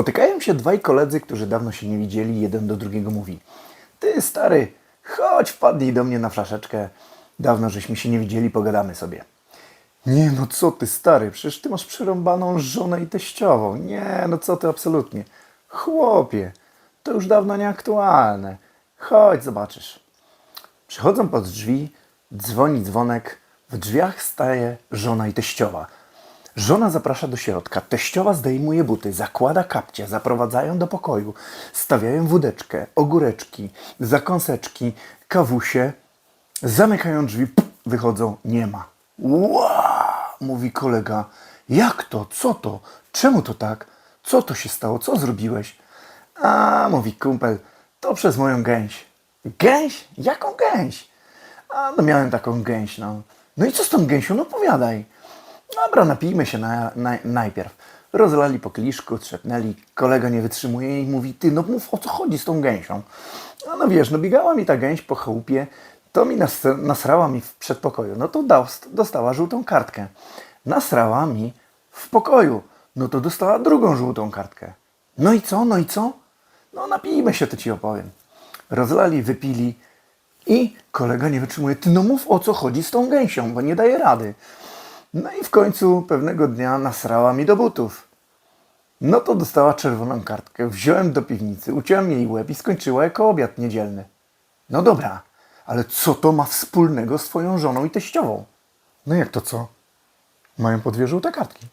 Spotykają się dwaj koledzy, którzy dawno się nie widzieli. Jeden do drugiego mówi: Ty stary, chodź, wpadnij do mnie na flaszeczkę. Dawno żeśmy się nie widzieli, pogadamy sobie. Nie, no co ty stary, przecież ty masz przerąbaną żonę i teściową. Nie, no co ty absolutnie. Chłopie, to już dawno nieaktualne. Chodź, zobaczysz. Przychodzą pod drzwi, dzwoni dzwonek, w drzwiach staje żona i teściowa. Żona zaprasza do środka, teściowa zdejmuje buty, zakłada kapcie, zaprowadzają do pokoju, stawiają wódeczkę, ogóreczki, zakąseczki, kawusie, zamykają drzwi, pff, wychodzą, nie ma. Ła! mówi kolega. Jak to? Co to? Czemu to tak? Co to się stało? Co zrobiłeś? A, mówi kumpel, to przez moją gęś. Gęś? Jaką gęś? A, no miałem taką gęś, no. No i co z tą gęsią? No powiadaj. Dobra, napijmy się na, na, najpierw. Rozlali po kieliszku, trzepnęli. Kolega nie wytrzymuje i mówi, ty, no mów o co chodzi z tą gęsią. No, no wiesz, no biegała mi ta gęś po chałupie, to mi nas, nasrała mi w przedpokoju. No to dostała żółtą kartkę. Nasrała mi w pokoju. No to dostała drugą żółtą kartkę. No i co? No i co? No napijmy się, to ci opowiem. Rozlali, wypili i kolega nie wytrzymuje. Ty no mów o co chodzi z tą gęsią, bo nie daje rady. No i w końcu pewnego dnia nasrała mi do butów. No to dostała czerwoną kartkę. Wziąłem do piwnicy, uciąłem jej łeb i skończyła jako obiad niedzielny. No dobra, ale co to ma wspólnego z twoją żoną i teściową? No jak to co? Mają po dwie żółte kartki.